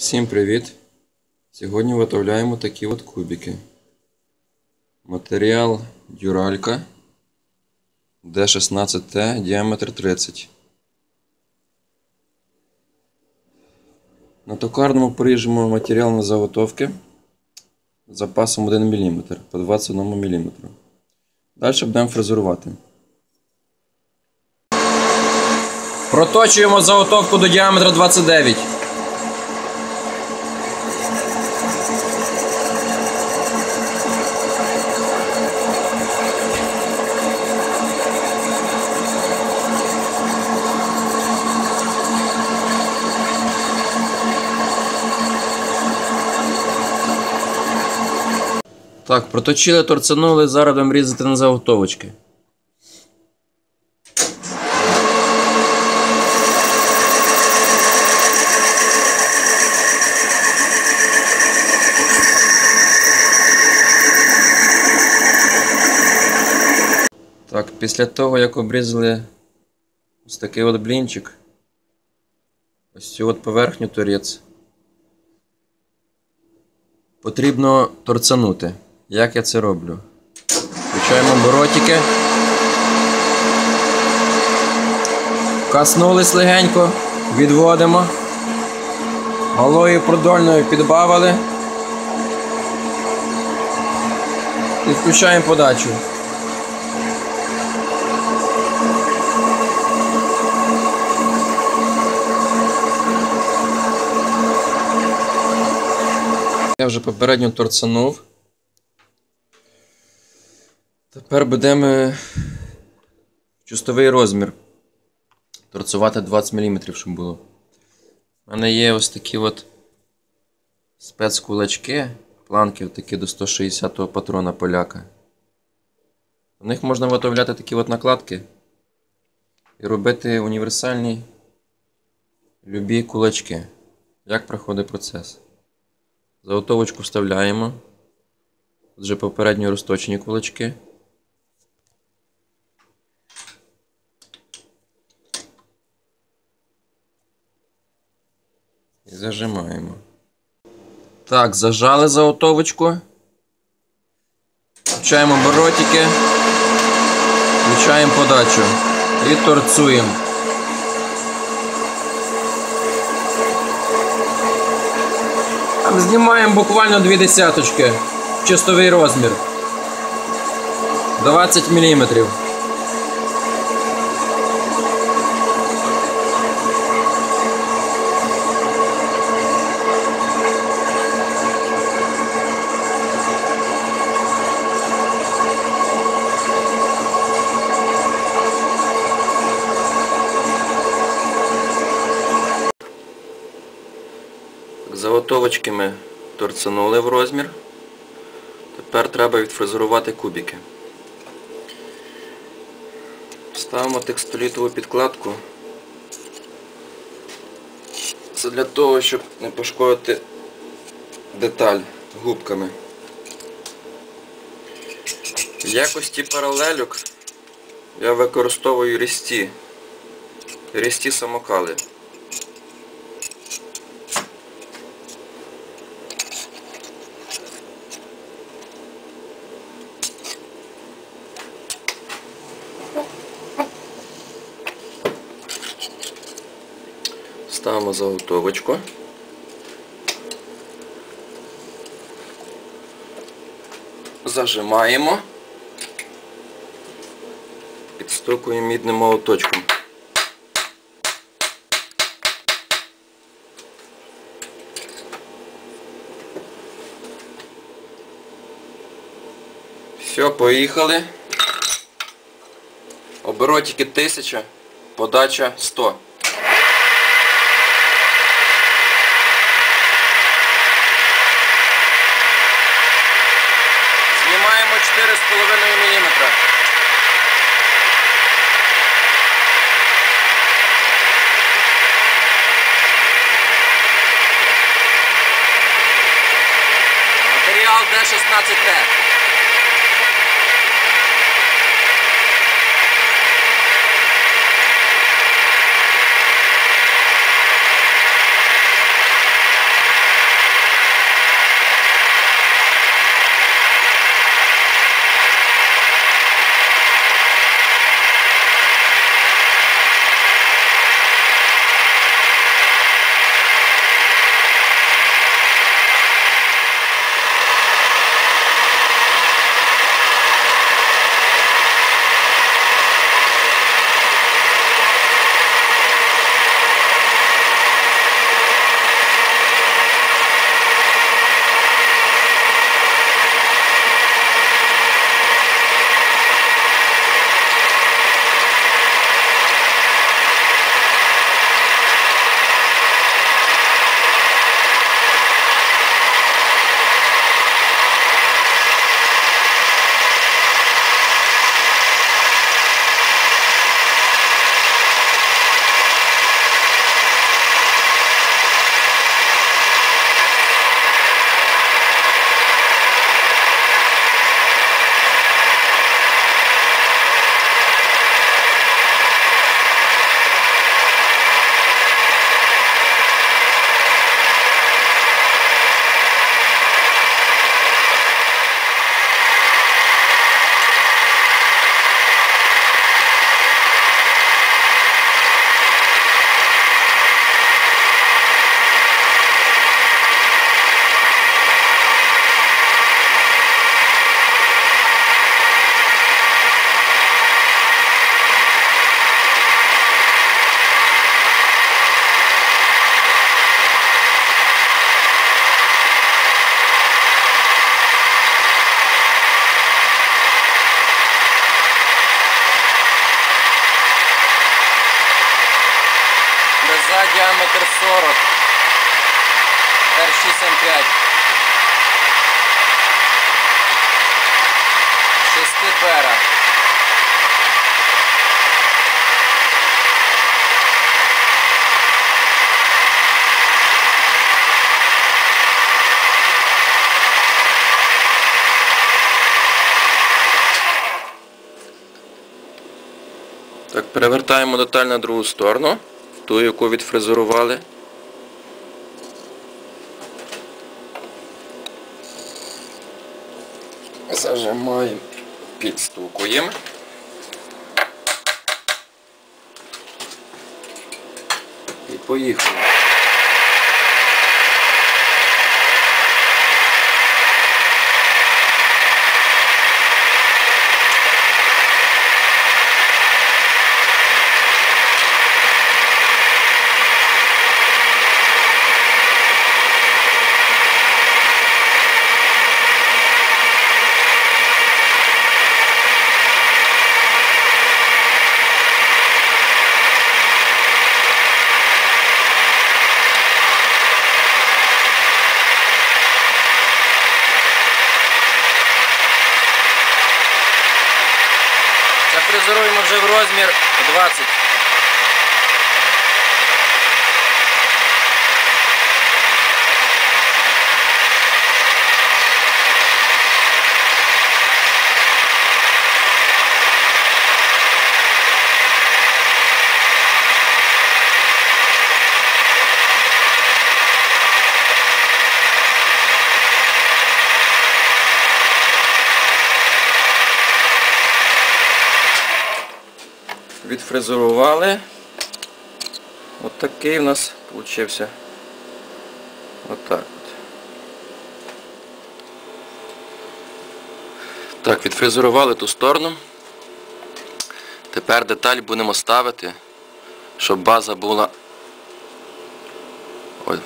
Всім привіт! Сьогодні виготовляємо такі от кубики. Матеріал дюралька D16T діаметр 30. На токарному поріжемо матеріал на заготовки з запасом 1 мм по 21 мм. Далі будемо фрезерувати. Проточуємо заготовку до діаметра 29. Так, проточили, торцанули, зараз будемо різати на заготовочки. Так, після того, як обрізали ось такий от блінчик, ось цю от поверхню торець, потрібно торцанути. Як я це роблю? Включаємо боротики. Коснулись легенько, відводимо. Голою продольною підбавили. І включаємо подачу. Я вже попередньо торцанув. Тепер будемо чистовий розмір. Торцувати 20 мм, щоб було. У мене є ось такі от спецкулачки, планки такі до 160-го патрона поляка. У них можна виготовляти такі от накладки і робити універсальні любі кулачки. Як проходить процес? Заготовочку вставляємо. Вже попередньо розточені кулачки. І зажимаємо. Так, зажали заготовочку. Включаємо боротики. Включаємо подачу. І торцуємо. Знімаємо буквально дві десяточки. Чистовий розмір. 20 мм. Заготовочки ми торцанули в розмір. Тепер треба відфрезерувати кубики. Ставимо текстолітову підкладку. Це для того, щоб не пошкодити деталь губками. В якості паралелюк я використовую різці. Різці самокали. Ставимо заготовочку. Зажимаємо, підстукуємо мідним молоточком. Все, поїхали. Оборотики 1000, подача 100. Перевертаємо деталь на другу сторону, ту, яку відфрезерували. Зажимаємо, підстукуємо. І поїхали. Це фрезеруємо вже в розмір 20. Відфрезерували. От такий у нас получився. Отак от. Так, відфрезерували ту сторону. Тепер деталь будемо ставити, щоб база була. Ось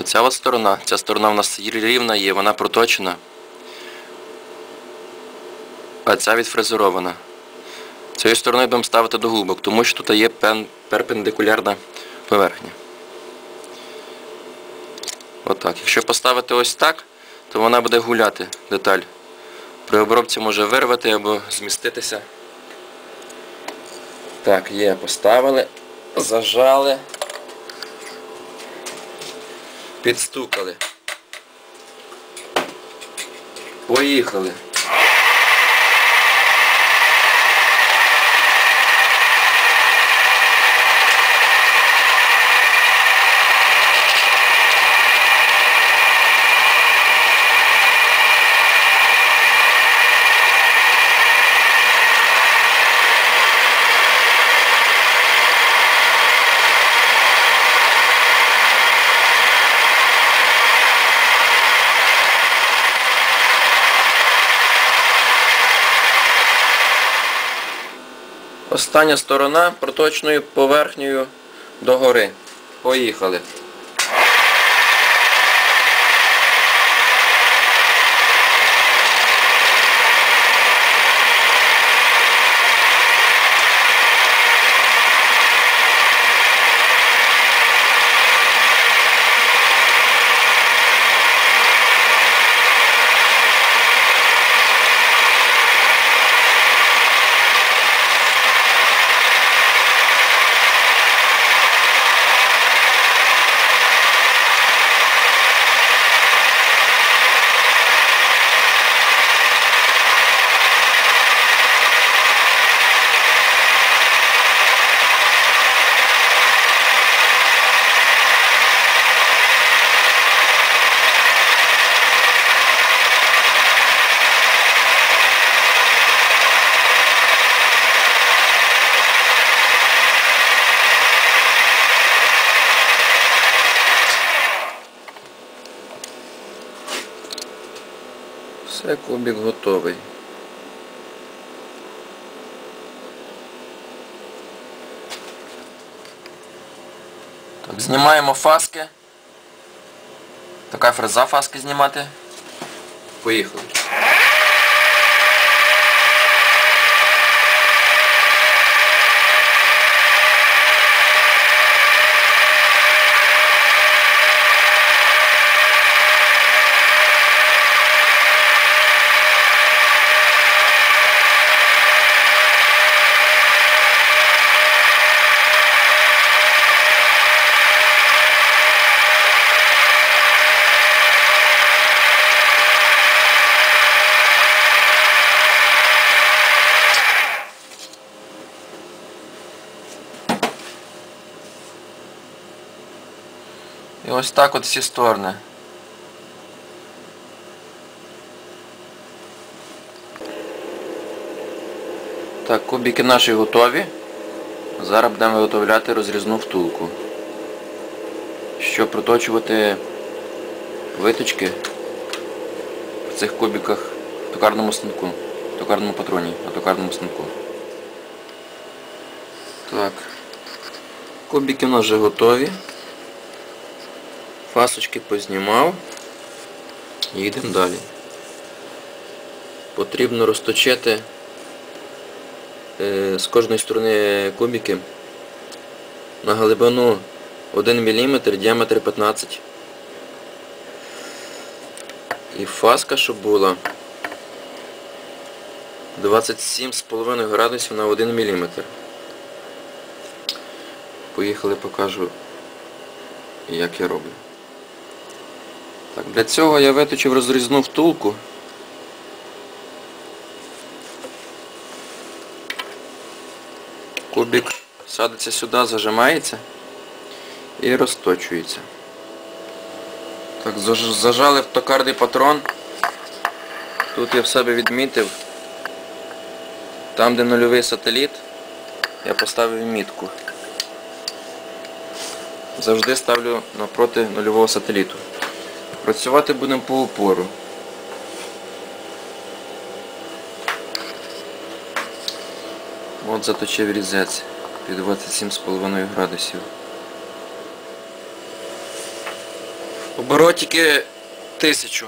оця от сторона, ця сторона в нас рівна є, вона проточена. А ця відфрезерована. Цією стороною будемо ставити до губок, тому що тут є перпендикулярна поверхня. Отак. Якщо поставити ось так, то вона буде гуляти деталь. При обробці може вирвати або зміститися. Так, є, поставили, зажали, підстукали. Поїхали. Остання сторона проточною поверхнею догори. Поїхали. Все, кубик готовий. Так, знімаємо фаски. Така фреза фаски знімати. Поїхали. І ось так от всі сторони. Так, кубики наші готові. Зараз будемо виготовляти розрізну втулку. Щоб проточувати виточки в цих кубиках в токарному станку. В токарному патроні, на токарному станку. Так. Кубики у нас вже готові. Фасочки познімав. І йдемо далі. Потрібно розточити е, з кожної сторони кубики на глибину 1 мм, діаметр 15 І фаска, щоб була 27,5 градусів на 1 мм. Поїхали покажу, як я роблю. Так, Для цього я виточив розрізну втулку. Кубик садиться сюди, зажимається і розточується. Так, зажали в токарний патрон. Тут я в себе відмітив. Там, де нульовий сателіт, я поставив мітку. Завжди ставлю напроти нульового сателіту. Працювати будемо по упору. От заточив різець під 27,5 градусів. Оборотики тисячу.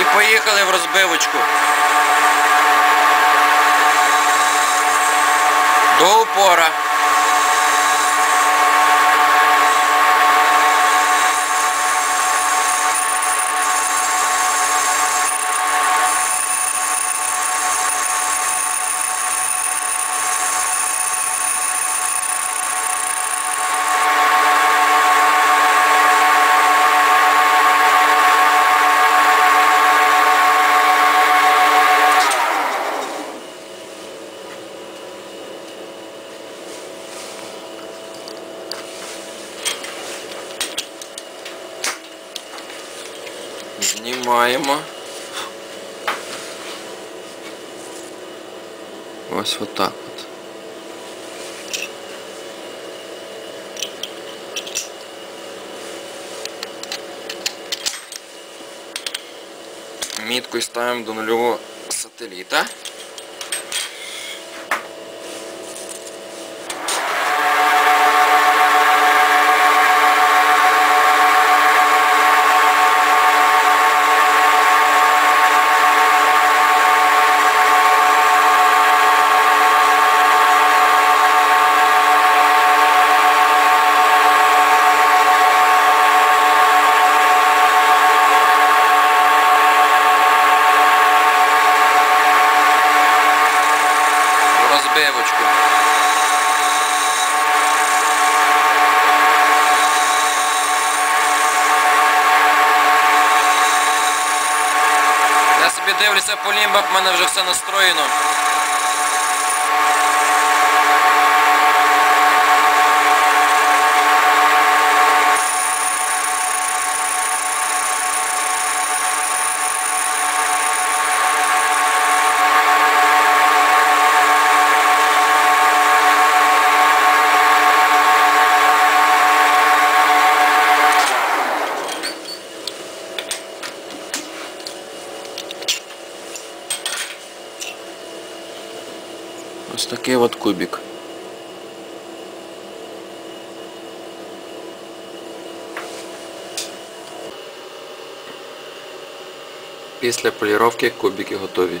І поїхали в розбивочку. До упора. Ось отак от. Міткою ставимо до нульового сателіта. Собі по лімбах, в мене вже все настроєно. Ось от кубик. Після поліровки кубики готові.